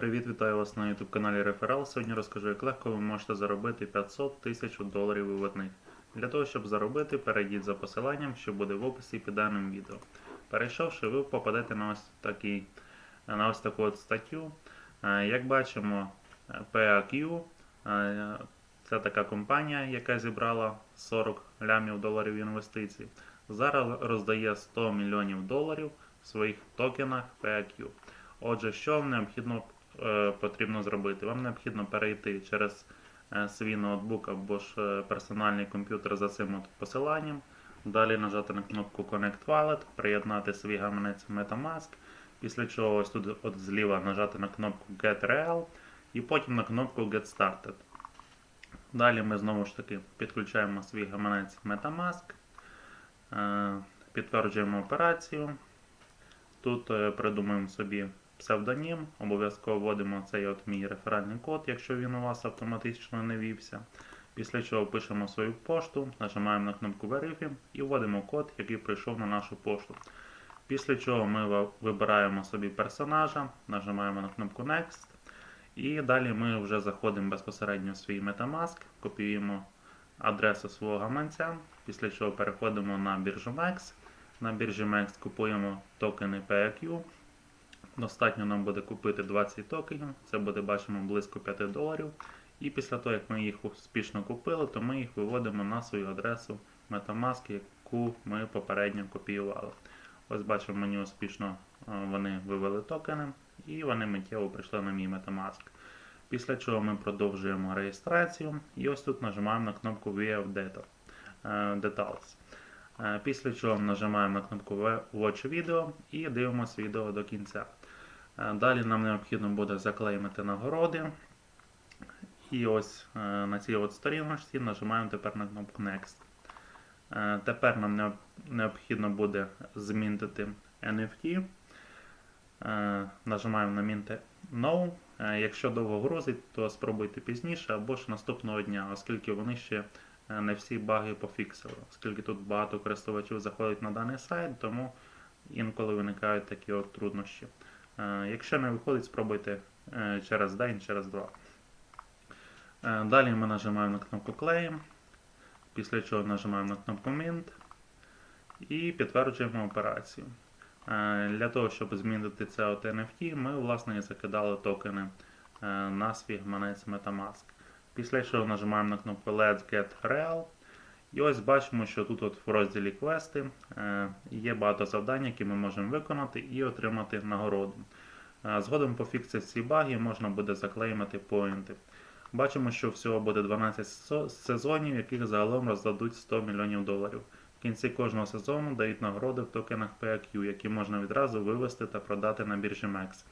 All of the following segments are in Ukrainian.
Привіт, вітаю вас на YouTube каналі Реферал. Сьогодні розкажу, як легко ви можете заробити 500 тисяч доларів виводних. Для того, щоб заробити, перейдіть за посиланням, що буде в описі під даним відео. Перейшовши, ви попадете на ось, такий, на ось таку от статтю. Е, Як бачимо, PAQ е, це така компанія, яка зібрала 40 лямів доларів інвестицій. Зараз роздає 100 мільйонів доларів в своїх токенах PAQ. Отже, що необхідно потрібно зробити? Вам необхідно перейти через е, свій ноутбук або ж е, персональний комп'ютер за цим от посиланням. Далі нажати на кнопку Connect Wallet, приєднати свій гаманець Metamask. Після чого ось тут от зліва нажати на кнопку Get Real і потім на кнопку Get Started. Далі ми знову ж таки підключаємо свій гаманець Metamask, е, підтверджуємо операцію. Тут е, придумаємо собі псевдонім, обов'язково вводимо цей от мій реферальний код, якщо він у вас автоматично не вівся. Після чого пишемо свою пошту, нажимаємо на кнопку Verify і вводимо код, який прийшов на нашу пошту. Після чого ми вибираємо собі персонажа, нажимаємо на кнопку Next. І далі ми вже заходимо безпосередньо в свій Metamask, копіюємо адресу свого гаманця, після чого переходимо на біржу MEX. На біржі MEX купуємо токени PAQ. Достатньо нам буде купити 20 токенів, це буде, бачимо, близько 5 доларів. І після того, як ми їх успішно купили, то ми їх виводимо на свою адресу Metamask, яку ми попередньо копіювали. Ось бачимо, мені успішно е, вони вивели токени, і вони миттєво прийшли на мій Metamask. Після чого ми продовжуємо реєстрацію, і ось тут нажимаємо на кнопку View е, Details. Е, Після чого нажимаємо на кнопку Watch Video і дивимося відео до кінця. Е, Далі нам необхідно буде заклеймити нагороди. І ось е, на цій от сторіночці нажимаємо тепер на кнопку Next. Тепер нам необхідно буде змінити NFT. Нажимаємо на Mint No. Якщо довго грузить, то спробуйте пізніше або ж наступного дня, оскільки вони ще не всі баги пофіксили. Оскільки тут багато користувачів заходять на даний сайт, тому інколи виникають такі от труднощі. Е, Якщо не виходить, спробуйте е, через день, через два. Е, Далі ми нажимаємо на кнопку Claim, після чого нажимаємо на кнопку Mint і підтверджуємо операцію. Е, Для того, щоб змінити це от NFT, ми власне закидали токени е, на свій гаманець Metamask. Після чого нажимаємо на кнопку Let's Get Real. І ось бачимо, що тут от в розділі квести е, є багато завдань, які ми можемо виконати і отримати нагороду. Е, Згодом пофіксити ці баги можна буде заклеймити поінти. Бачимо, що всього буде 12 сезонів, яких загалом роздадуть 100 мільйонів доларів. В кінці кожного сезону дають нагороди в токенах PAQ, які можна відразу вивести та продати на біржі MEX.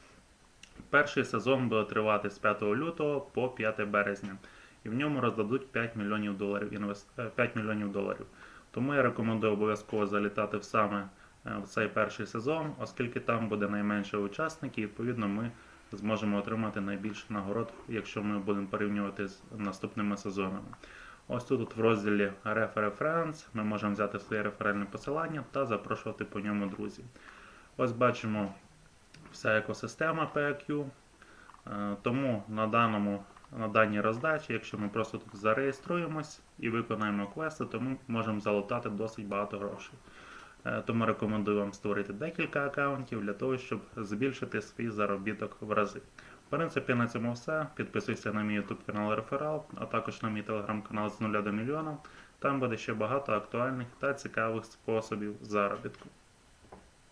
Перший сезон буде тривати з 5 лютого по 5 березня, і в ньому роздадуть 5 мільйонів доларів. інвес- е, 5 мільйонів доларів. Тому я рекомендую обов'язково залітати в саме е, в цей перший сезон, оскільки там буде найменше учасників, і відповідно ми зможемо отримати найбільше нагород, якщо ми будемо порівнювати з наступними сезонами. Ось тут в розділі Refer Friends ми можемо взяти своє реферальне посилання та запрошувати по ньому друзів. Ось бачимо вся екосистема PAQ. Е, Тому на даному на даній роздачі, якщо ми просто тут зареєструємось і виконаємо квести, то ми можемо залутати досить багато грошей. Е, Тому рекомендую вам створити декілька аккаунтів для того, щоб збільшити свій заробіток в рази. В принципі, на цьому все. Підписуйся на мій YouTube канал Реферал, а також на мій телеграм-канал з 0 до мільйона. Там буде ще багато актуальних та цікавих способів заробітку.